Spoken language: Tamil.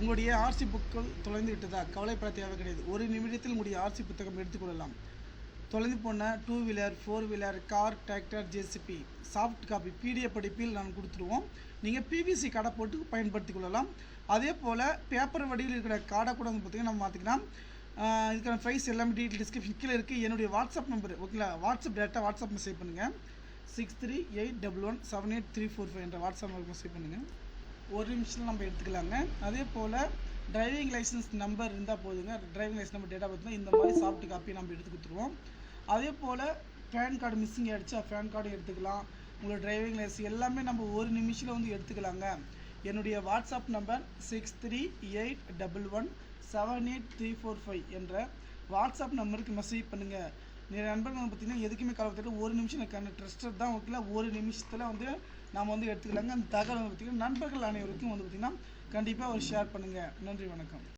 உங்களுடைய ஆர்சி புக்கள் தொலைந்து விட்டதா? கவலைப்பட தேவை கிடையாது. ஒரு நிமிடத்தில் உங்களுடைய ஆர்சி புத்தகம் எடுத்துக்கொள்ளலாம் தொலைந்து போன two wheeler four wheeler car tractor JCB soft copy PDF படிப்பில் நான் கொடுத்துருவோம். நீங்கள் பிவிசி கார்டை போட்டு பயன்படுத்தி கொள்ளலாம். அதே போல் பேப்பர் வடிவில் இருக்கிற கார்டை கூட வந்து பார்த்திங்கன்னா நம்ம மாற்றிக்கலாம் இதுக்கான ப்ரைஸ் எல்லாமே டீட்டெயில் டிஸ்கிரிப்ஷன் கீழே இருக்குது என்னுடைய வாட்ஸ்அப் நம்பர் ஓகேங்களா வாட்ஸ்அப் டேரெக்டாக வாட்ஸ்அப் மெசேஜ் பண்ணுங்கள் six three eight double one seven eight three four five என்ற வாட்ஸ்அப் நம்பர் மெசேஜ் பண்ணுங்கள் ஒரு நிமிஷத்தில் நம்ம எடுத்துக்கலாங்க. அதே போல் டிரைவிங் லைசன்ஸ் நம்பர் இருந்தால் போதுங்க. டிரைவிங் லைசன்ஸ் நம்பர் டேட்டா பார்த்தீங்கன்னா இந்த மாதிரி சாஃப்ட் காப்பி நம்ம எடுத்து கொடுத்துருவோம். அதே போல் பேன் கார்டு மிஸ்ஸிங் ஆகிடுச்சா பேன் கார்டு எடுத்துக்கலாம். உங்களோட டிரைவிங் லைசன்ஸ் எல்லாமே நம்ம ஒரு நிமிஷத்தில் வந்து எடுத்துக்கலாங்க. என்னுடைய WhatsApp number six three eight double one seven eight three four five என்ற வாட்ஸ்அப் நம்பருக்கு மெசேஜ் பண்ணுங்கள் நிறைய நண்பர்கள் வந்து பார்த்தீங்கன்னா எதுக்குமே கலவரத்தில் ஒரு நிமிஷம் எனக்கு ட்ரஸ்டட் தான் ஓகே ஒரு நிமிஷத்தில் வந்து நாம் வந்து எடுத்துக்கலாங்க. அந்த தகவல் வந்து பார்த்திங்கன்னா நண்பர்கள் அனைவருக்கும் வந்து பார்த்திங்கன்னா கண்டிப்பாக ஒரு ஷேர் பண்ணுங்கள் நன்றி வணக்கம்.